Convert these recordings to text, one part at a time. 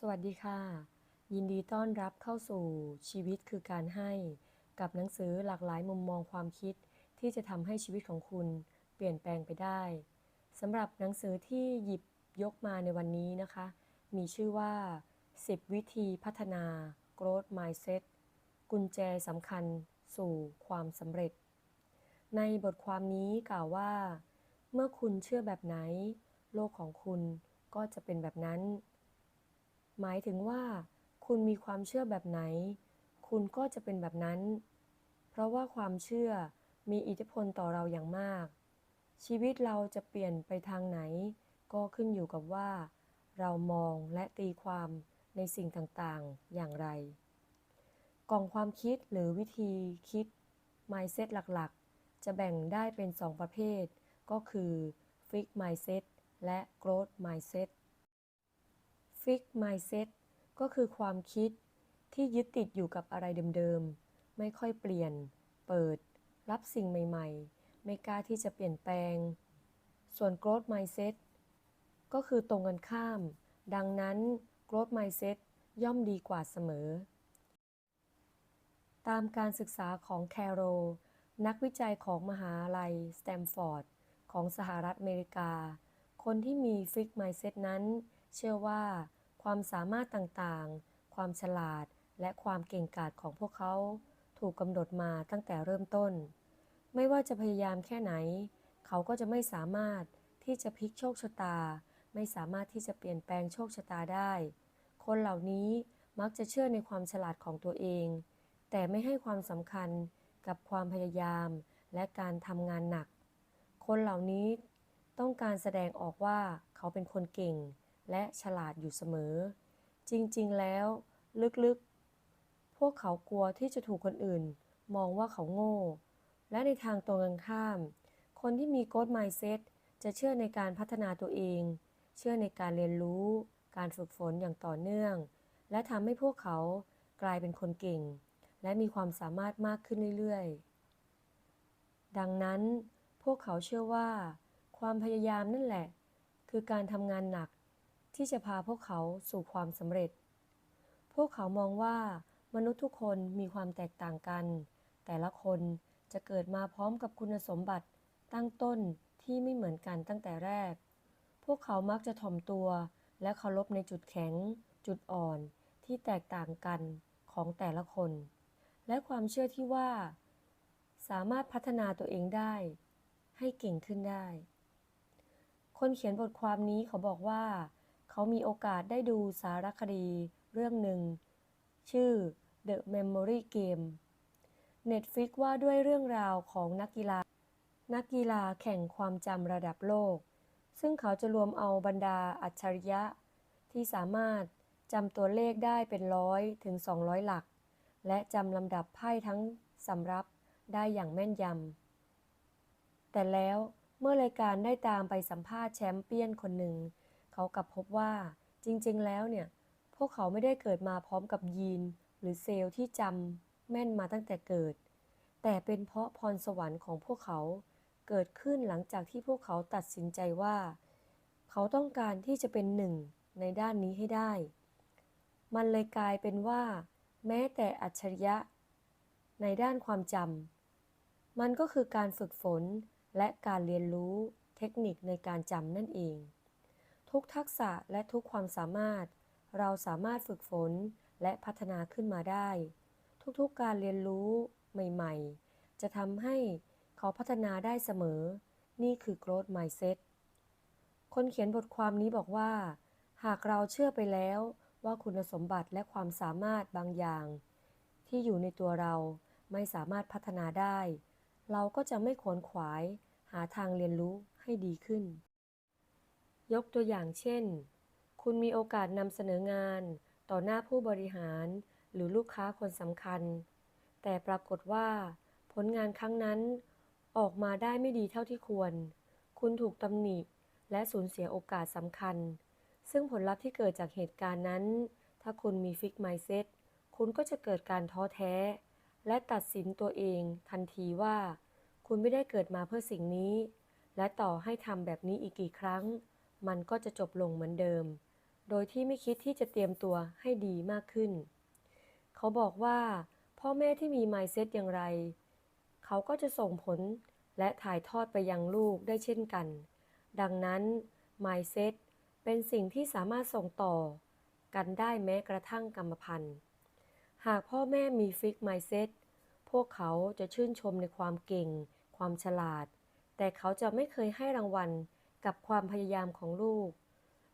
สวัสดีค่ะ ยินดีต้อนรับเข้าสู่ชีวิตคือการให้ กับหนังสือหลากหลายมุมมองความคิด ที่จะทำให้ชีวิตของคุณเปลี่ยนแปลงไปได้สำหรับหนังสือที่หยิบยกมาในวันนี้นะคะ มีชื่อว่า 10 วิธีพัฒนา growth mindset กุญแจสำคัญสู่ความสำเร็จ ในบทความนี้กล่าวว่า เมื่อคุณเชื่อแบบไหน โลกของคุณก็จะเป็นแบบนั้น หมายถึงว่า คุณมีความเชื่อแบบไหน คุณก็จะเป็นแบบนั้น เพราะว่าความเชื่อมีอิทธิพลต่อเราอย่างมาก ชีวิตเราจะเปลี่ยนไปทางไหน ก็ขึ้นอยู่กับว่า เรามองและตีความในสิ่งต่างๆ อย่างไร กล่องความคิดหรือวิธีคิด mindset หลักๆ จะแบ่งได้เป็น 2 ประเภท ก็คือ fixed mindset และ growth mindset fixed mindset ก็คือความคิดที่ยึดติดอยู่กับอะไรเดิมๆ ไม่ค่อยเปลี่ยน เปิด รับสิ่งใหม่ๆ ไม่กล้าที่จะเปลี่ยนแปลง ส่วน growth mindset ก็คือตรงกันข้าม ดังนั้น growth mindset ย่อมดีกว่าเสมอ ตามการศึกษาของแคโร นักวิจัยของมหาลัยสแตมฟอร์ดของสหรัฐอเมริกา คนที่มีฟิก mindset นั้น เชื่อว่า ความสามารถต่างๆ ความฉลาดและความเก่งกาจของพวกเขา ถูกกำหนดมาตั้งแต่เริ่มต้น ไม่ว่าจะพยายามแค่ไหน เขาก็จะไม่สามารถที่จะพลิกโชคชะตา ไม่สามารถที่จะเปลี่ยนแปลงโชคชะตาได้ คนเหล่านี้มักจะเชื่อในความฉลาดของตัวเอง แต่ไม่ให้ความสำคัญกับความพยายามและการทำงานหนัก คนเหล่านี้ต้องการแสดงออกว่าเขาเป็นคนเก่ง และฉลาดอยู่เสมอ จริงๆ แล้ว ลึกๆ พวกเขากลัวที่จะถูกคนอื่น มองว่าเขาโง่ และในทางตรงกันข้าม คนที่มี growth mindset จะเชื่อในการพัฒนาตัวเอง เชื่อในการเรียนรู้ การฝึกฝนอย่างต่อเนื่อง และทำให้พวกเขากลายเป็นคนเก่ง และมีความสามารถมากขึ้นเรื่อยๆ ดังนั้น พวกเขาเชื่อว่า ความพยายามนั่นแหละ คือการทำงานหนัก ที่จะพาพวกเขาสู่ความสำเร็จ พวกเขามองว่ามนุษย์ทุกคนมีความแตกต่างกัน แต่ละคนจะเกิดมาพร้อมกับคุณสมบัติตั้งต้นที่ไม่เหมือนกันตั้งแต่แรก พวกเขามักจะถ่อมตัว และเคารพในจุดแข็ง จุดอ่อนที่แตกต่างกันของแต่ละคน และความเชื่อที่ว่า สามารถพัฒนาตัวเองได้ ให้เก่งขึ้นได้ คนเขียนบทความนี้เขาบอกว่า เขามีโอกาสได้ดูสารคดีเรื่องหนึ่ง ชื่อ The Memory Game Netflix ว่าด้วยเรื่องราวของนักกีฬา นักกีฬาแข่งความจำระดับโลก ซึ่งเขาจะรวมเอาบรรดาอัจฉริยะ ที่สามารถจำตัวเลขได้เป็นร้อยถึง 200 หลัก และจำลำดับไพ่ทั้งสำรับได้อย่างแม่นยำ แต่แล้วเมื่อรายการได้ตามไปสัมภาษณ์แชมป์เปี้ยนคนหนึ่ง เขากลับพบว่าจริงๆ แล้วเนี่ย พวกเขาไม่ได้เกิดมาพร้อมกับยีน หรือเซลล์ที่จำแม่นมาตั้งแต่เกิด แต่เป็นเพราะพรสวรรค์ของพวกเขาเกิดขึ้นหลังจากที่พวกเขาตัดสินใจว่า เขาต้องการที่จะเป็นหนึ่งในด้านนี้ให้ได้ มันเลยกลายเป็นว่า แม้แต่อัจฉริยะ ในด้านความจำมันก็คือการฝึกฝนและการเรียนรู้เทคนิคในการจำนั่นเอง ทุกทักษะและทุกความสามารถ เราสามารถฝึกฝนและพัฒนาขึ้นมาได้ ทุกๆการเรียนรู้ใหม่ ๆ จะทำให้เขาพัฒนาได้เสมอ นี่คือ growth mindset คนเขียนบทความนี้บอกว่า หากเราเชื่อไปแล้วว่าคุณสมบัติและความสามารถบางอย่าง ที่อยู่ในตัวเราไม่สามารถพัฒนาได้ เราก็จะไม่ขวนขวาย หาทางเรียนรู้ให้ดีขึ้น ยกตัวอย่างเช่น คุณมีโอกาสนำเสนองาน ต่อหน้าผู้บริหารหรือลูกค้าคนสำคัญ แต่ปรากฏว่า ผลงานครั้งนั้น ออกมาได้ไม่ดีเท่าที่ควร คุณถูกตำหนิ และสูญเสียโอกาสสำคัญ ซึ่งผลลัพธ์ที่เกิดจากเหตุการณ์นั้น ถ้าคุณมีฟิกไมเซ็ตคุณก็จะเกิดการท้อแท้ และตัดสินตัวเองทันทีว่า คุณไม่ได้เกิดมาเพื่อสิ่งนี้ และต่อให้ทำแบบนี้อีกกี่ครั้ง มันก็จะจบลงเหมือนเดิม โดยที่ไม่คิดที่จะเตรียมตัวให้ดีมากขึ้น เขาบอกว่า พ่อแม่ที่มี mindset อย่างไร เขาก็จะส่งผลและถ่ายทอดไปยังลูกได้เช่นกัน ดังนั้น mindset เป็นสิ่งที่สามารถส่งต่อ กันได้แม้กระทั่งกรรมพันธุ์ หากพ่อแม่มีฟิก mindset พวกเขาจะชื่นชมในความเก่ง ความฉลาด แต่เขาจะไม่เคยให้รางวัล กับความพยายามของลูก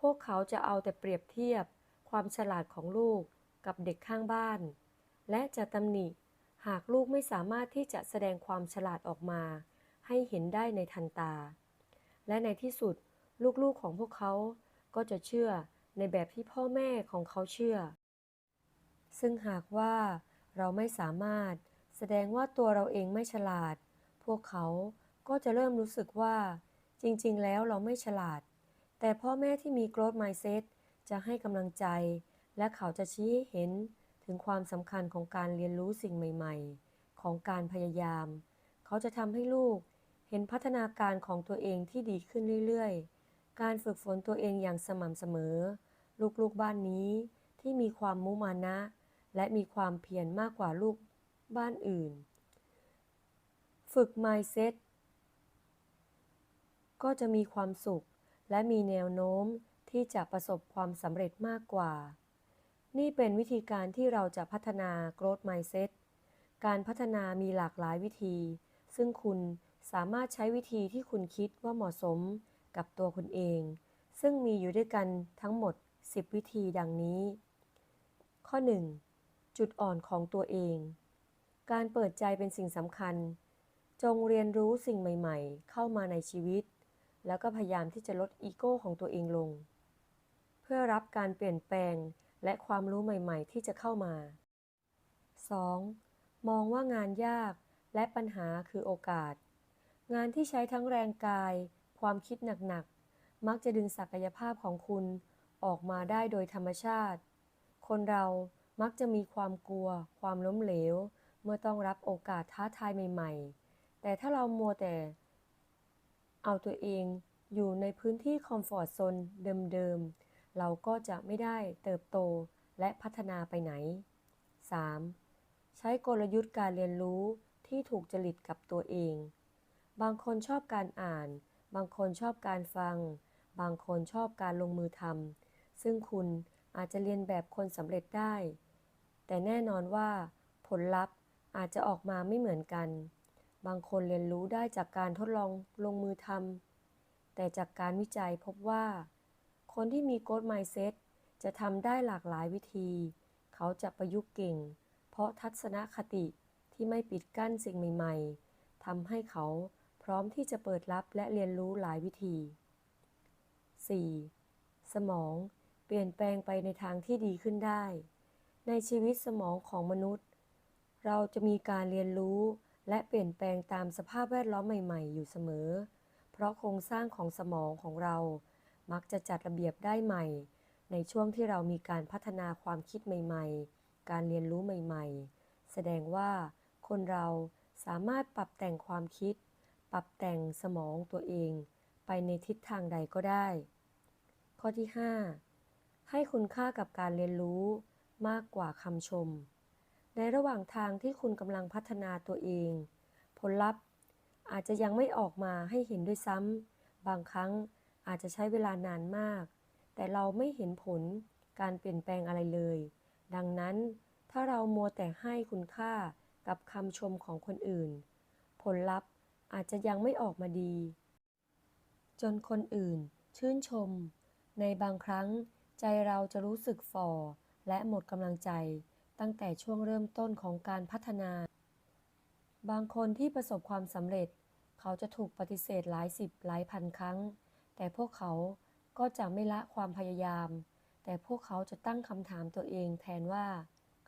พวกเขาจะเอาแต่เปรียบเทียบความฉลาดของลูกกับเด็กข้างบ้าน และจะตำหนิหากลูกไม่สามารถที่จะแสดงความฉลาดออกมา ให้เห็นได้ในทันตา และในที่สุดลูกๆของพวกเขาก็จะเชื่อในแบบที่พ่อแม่ของเขาเชื่อ ซึ่งหากว่าเราไม่สามารถแสดงว่าตัวเราเองไม่ฉลาด พวกเขาก็จะเริ่มรู้สึกว่า จริงๆ แล้วเราไม่ฉลาด แต่พ่อแม่ที่มี growth mindset จะให้กำลังใจ และเขาจะชี้ให้เห็นถึงความสำคัญของการเรียนรู้สิ่งใหม่ๆ ของการพยายาม เขาจะทำให้ลูกเห็นพัฒนาการของตัวเองที่ดีขึ้นเรื่อยๆ การฝึกฝนตัวเองอย่างสม่ำเสมอ ลูกๆ บ้านนี้ที่มีความมุมานะ และมีความเพียรมากกว่าลูกบ้านอื่น ฝึก mindset ก็จะมีความสุข และมีแนวโน้มที่จะประสบความสำเร็จมากกว่า นี่เป็นวิธีการที่เราจะพัฒนา growth mindset การพัฒนามีหลากหลายวิธี ซึ่งคุณสามารถใช้วิธีที่คุณคิดว่าเหมาะสมกับตัวคุณเอง ซึ่งมีอยู่ด้วยกันทั้งหมด 10 วิธีดังนี้ ข้อ 1. จุดอ่อนของตัวเอง การเปิดใจเป็นสิ่งสำคัญ จงเรียนรู้สิ่งใหม่ ๆ เข้ามาในชีวิต แล้วก็พยายามที่จะลดอีโก้ของตัวเองลง เพื่อรับการเปลี่ยนแปลงและความรู้ใหม่ ๆ ที่จะเข้ามา 2. มองว่างานยากและปัญหาคือโอกาส งานที่ใช้ทั้งแรงกาย ความคิดหนักๆ มักจะดึงศักยภาพของคุณออกมาได้โดยธรรมชาติ คนเรามักจะมีความกลัว ความล้มเหลว เมื่อต้องรับโอกาสท้าทายใหม่ ๆ แต่ถ้าเรามัวแต่ เอาตัวเองอยู่ในพื้นที่คอมฟอร์ทโซนเดิมๆ เราก็จะไม่ได้เติบโตและพัฒนาไปไหน 3. ใช้กลยุทธ์การเรียนรู้ที่ถูกจริตกับตัวเอง บางคนชอบการอ่าน บางคนชอบการฟัง บางคนชอบการลงมือทำ ซึ่งคุณอาจจะเรียนแบบคนสำเร็จได้ แต่แน่นอนว่าผลลัพธ์อาจจะออกมาไม่เหมือนกัน บางคนเรียนรู้ได้จากการทดลองลงมือทำ แต่จากการวิจัยพบว่า คนที่มี growth mindset จะทำได้หลากหลายวิธี เขาจะประยุกต์เก่ง เพราะทัศนคติที่ไม่ปิดกั้นสิ่งใหม่ๆทำให้เขาพร้อมที่จะเปิดรับและเรียนรู้หลายวิธี 4. สมอง เปลี่ยนแปลงไปในทางที่ดีขึ้นได้ ในชีวิตสมองของมนุษย์ เราจะมีการเรียนรู้ และเปลี่ยนแปลงตามสภาพแวดล้อมใหม่ ๆ อยู่เสมอ เพราะโครงสร้างของสมองของเรา มักจะจัดระเบียบได้ใหม่ ในช่วงที่เรามีการพัฒนาความคิดใหม่ ๆ การเรียนรู้ใหม่ ๆ แสดงว่า คนเราสามารถปรับแต่งความคิด ปรับแต่งสมองตัวเอง ไปในทิศทางใดก็ได้ ข้อที่ 5 ให้คุณค่ากับการเรียนรู้มากกว่าคำชม ในระหว่างทางที่คุณกำลังพัฒนาตัวเอง ผลลัพธ์อาจจะยังไม่ออกมาให้เห็นด้วยซ้ำบางครั้งอาจจะใช้เวลานานมาก แต่เราไม่เห็นผลการเปลี่ยนแปลงอะไรเลย ดังนั้นถ้าเรามัวแต่ให้คุณค่ากับคำชมของคนอื่น ผลลัพธ์อาจจะยังไม่ออกมาดี จนคนอื่นชื่นชม ในบางครั้งใจเราจะรู้สึกฝ่อและหมดกำลังใจ ตั้งแต่ช่วงเริ่มต้นของการพัฒนา บางคนที่ประสบความสำเร็จ เขาจะถูกปฏิเสธหลายสิบหลายพันครั้ง แต่พวกเขาก็จะไม่ละความพยายาม แต่พวกเขาจะตั้งคำถามตัวเองแทนว่า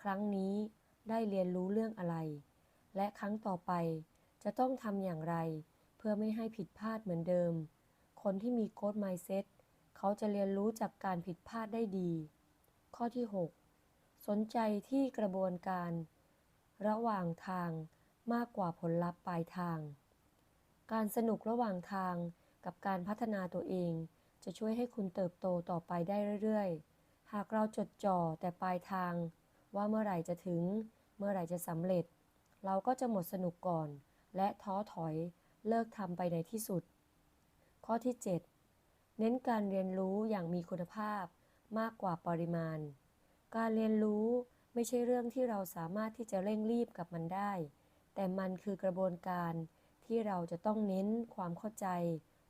ครั้งนี้ได้เรียนรู้เรื่องอะไร และครั้งต่อไปจะต้องทำอย่างไร เพื่อไม่ให้ผิดพลาดเหมือนเดิม คนที่มี growth mindset เขาจะเรียนรู้จากการผิดพลาดได้ดี ข้อที่ 6 สนใจที่กระบวนการ ระหว่างทางมากกว่าผลลัพธ์ปลายทาง การสนุกระหว่างทางกับการพัฒนาตัวเอง จะช่วยให้คุณเติบโตต่อไปได้เรื่อยๆ หากเราจดจ่อแต่ปลายทาง ว่าเมื่อไหร่จะถึง เมื่อไหร่จะสำเร็จ เราก็จะหมดสนุกก่อน และท้อถอยเลิกทำไปในที่สุด ข้อที่ 7 เน้นการเรียนรู้อย่างมีคุณภาพมากกว่าปริมาณ การเรียนรู้ไม่ใช่เรื่องที่เราสามารถที่จะเร่งรีบกับมันได้ แต่มันคือกระบวนการที่เราจะต้องเน้นความเข้าใจ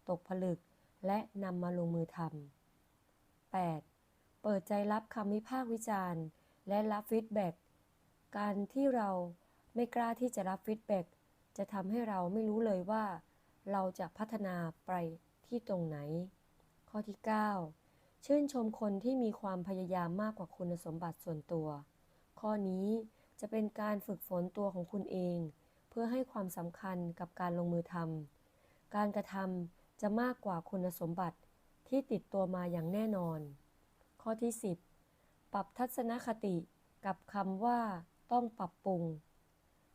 ตกผลึก และนำมาลงมือทำ 8. เปิดใจรับคำวิพากษ์วิจารณ์ และรับฟีดแบ็กการที่เราไม่กล้าที่จะรับฟีดแบ็กจะทำให้เราไม่รู้เลยว่า เราจะพัฒนาไปที่ตรงไหน ข้อที่ 9 ชื่นชมคนที่มีความพยายามมากกว่าคุณสมบัติส่วนตัว ข้อนี้จะเป็นการฝึกฝนตัวของคุณเอง เพื่อให้ความสำคัญกับการลงมือทำการกระทำจะมากกว่าคุณสมบัติที่ติดตัวมาอย่างแน่นอน ข้อที่ 10 ปรับทัศนคติกับคำว่า ต้องปรับปรุง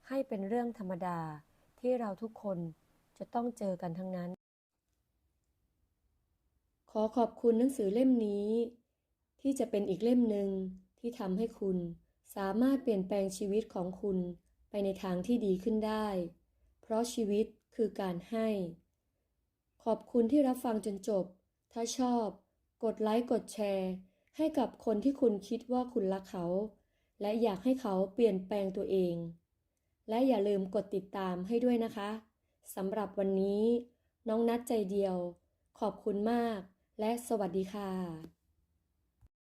ให้เป็นเรื่องธรรมดาที่เราทุกคนจะต้องเจอกันทั้งนั้น อขอบคุณหนังสือเล่มนี้ ที่จะเป็นอีกเล่มหนึ่งที่ทำให้คุณสามารถเปลี่ยนแปลงชีวิตของคุณไปในทางที่ดีขึ้นได้ เพราะชีวิตคือการให้ ขอบคุณที่รับฟังจนจบ ถ้าชอบ กดไลค์กดแชร์ ให้กับคนที่คุณคิดว่าคุณรักเขา และอยากให้เขาเปลี่ยนแปลงตัวเอง และอย่าลืมกดติดตามให้ด้วยนะคะสำหรับวันนี้ น้องนัดใจเดียว ขอบคุณมาก และสวัสดีค่ะ